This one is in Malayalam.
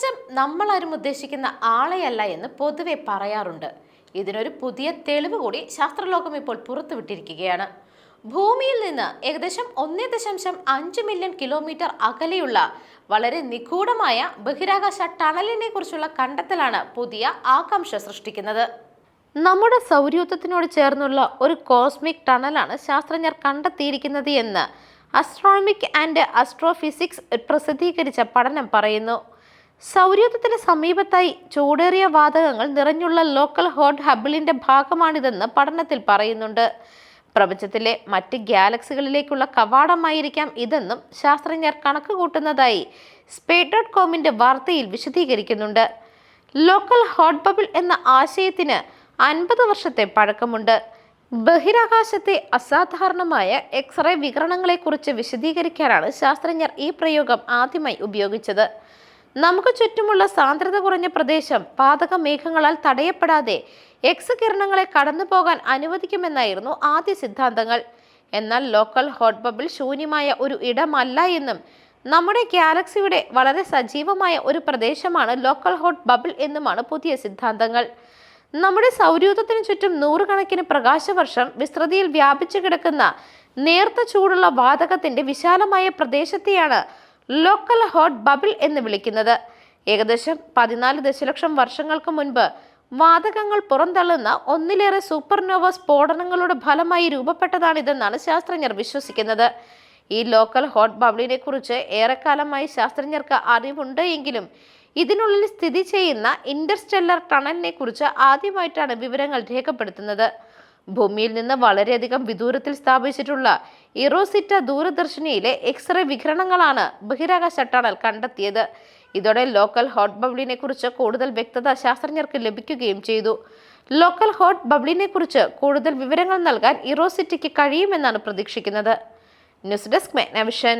പ്രപഞ്ചം നമ്മളാരും ഉദ്ദേശിക്കുന്ന ആളെയല്ല എന്ന് പൊതുവെ പറയാറുണ്ട്. ഇതിനൊരു പുതിയ തെളിവ് കൂടി ശാസ്ത്രലോകം ഇപ്പോൾ പുറത്തുവിട്ടിരിക്കുകയാണ്. ഭൂമിയിൽ നിന്ന് ഏകദേശം ഒന്നേ ദശാംശം അഞ്ച് മില്യൺ കിലോമീറ്റർ അകലെയുള്ള വളരെ നിഗൂഢമായ ബഹിരാകാശ ടണലിനെ കുറിച്ചുള്ള കണ്ടെത്തലാണ് പുതിയ ആകാംക്ഷ സൃഷ്ടിക്കുന്നത്. നമ്മുടെ സൗരയൂഥത്തിനോട് ചേർന്നുള്ള ഒരു കോസ്മിക് ടണലാണ് ശാസ്ത്രജ്ഞർ കണ്ടെത്തിയിരിക്കുന്നത് എന്ന് അസ്ട്രോണമിക് ആൻഡ് അസ്ട്രോഫിസിക്സ് പ്രസിദ്ധീകരിച്ച പഠനം പറയുന്നു. സൗരയൂഥത്തിന് സമീപത്തായി ചൂടേറിയ വാതകങ്ങൾ നിറഞ്ഞുള്ള ലോക്കൽ ഹോട്ട് ഹബിളിന്റെ ഭാഗമാണിതെന്ന് പഠനത്തിൽ പറയുന്നുണ്ട്. പ്രപഞ്ചത്തിലെ മറ്റ് ഗാലക്സികളിലേക്കുള്ള കവാടമായിരിക്കാം ഇതെന്നും ശാസ്ത്രജ്ഞർ കണക്കുകൂട്ടുന്നതായി സ്പേസ് ഡോട്ട് കോമിന്റെ വാർത്തയിൽ വിശദീകരിക്കുന്നുണ്ട്. ലോക്കൽ ഹോട്ട് ബബിൾ എന്ന ആശയത്തിന് അൻപത് വർഷത്തെ പഴക്കമുണ്ട്. ബഹിരാകാശത്തെ അസാധാരണമായ എക്സ്റേ വികരണങ്ങളെക്കുറിച്ച് വിശദീകരിക്കാനാണ് ശാസ്ത്രജ്ഞർ ഈ പ്രയോഗം ആദ്യമായി ഉപയോഗിച്ചത്. നമുക്ക് ചുറ്റുമുള്ള സാന്ദ്രത കുറഞ്ഞ പ്രദേശം പാതക മേഘങ്ങളാൽ തടയപ്പെടാതെ എക്സ് കിരണങ്ങളെ കടന്നു പോകാൻ അനുവദിക്കുമെന്നായിരുന്നു ആദ്യ സിദ്ധാന്തങ്ങൾ. എന്നാൽ ലോക്കൽ ഹോട്ട് ബബിൾ ശൂന്യമായ ഒരു ഇടമല്ല എന്നും നമ്മുടെ ഗാലക്സിയുടെ വളരെ സജീവമായ ഒരു പ്രദേശമാണ് ലോക്കൽ ഹോട്ട് ബബിൾ എന്നുമാണ് പുതിയ സിദ്ധാന്തങ്ങൾ. നമ്മുടെ സൗരയൂഥത്തിന് ചുറ്റും നൂറുകണക്കിന് പ്രകാശവർഷം വിസ്തൃതിയിൽ വ്യാപിച്ചു കിടക്കുന്ന നേർത്ത ചൂടുള്ള വാതകത്തിന്റെ വിശാലമായ പ്രദേശത്തെയാണ് ലോക്കൽ ഹോട്ട് ബബിൾ എന്ന് വിളിക്കുന്നത്. ഏകദേശം പതിനാല് ദശലക്ഷം വർഷങ്ങൾക്ക് മുൻപ് വാതകങ്ങൾ പുറന്തള്ളുന്ന ഒന്നിലേറെ സൂപ്പർനോവ സ്ഫോടനങ്ങളുടെ ഫലമായി രൂപപ്പെട്ടതാണിതെന്നാണ് ശാസ്ത്രജ്ഞർ വിശ്വസിക്കുന്നത്. ഈ ലോക്കൽ ഹോട്ട് ബബിളിനെ കുറിച്ച് ഏറെക്കാലമായി ശാസ്ത്രജ്ഞർക്ക് അറിവുണ്ട് എങ്കിലും ഇതിനുള്ളിൽ സ്ഥിതി ചെയ്യുന്ന ഇന്റർസ്റ്റെല്ലർ ടണലിനെ കുറിച്ച് ആദ്യമായിട്ടാണ് വിവരങ്ങൾ രേഖപ്പെടുത്തുന്നത്. ഭൂമിയിൽ നിന്ന് വളരെയധികം വിദൂരത്തിൽ സ്ഥാപിച്ചിട്ടുള്ള ഇറോസിറ്റ ദൂരദർശിനിയിലെ എക്സ്റേ വികിരണങ്ങളാണ് ബഹിരാകാശ ടണൽ കണ്ടെത്തിയത്. ഇതോടെ ലോക്കൽ ഹോട്ട് ബബ്ലിനെ കുറിച്ച് കൂടുതൽ വ്യക്തത ശാസ്ത്രജ്ഞർക്ക് ലഭിക്കുകയും ചെയ്തു. ലോക്കൽ ഹോട്ട് ബബ്ലിനെ കുറിച്ച് കൂടുതൽ വിവരങ്ങൾ നൽകാൻ ഇറോസിറ്റിക്ക് കഴിയുമെന്നാണ് പ്രതീക്ഷിക്കുന്നത്. News desk മെഗ്നവിഷൻ.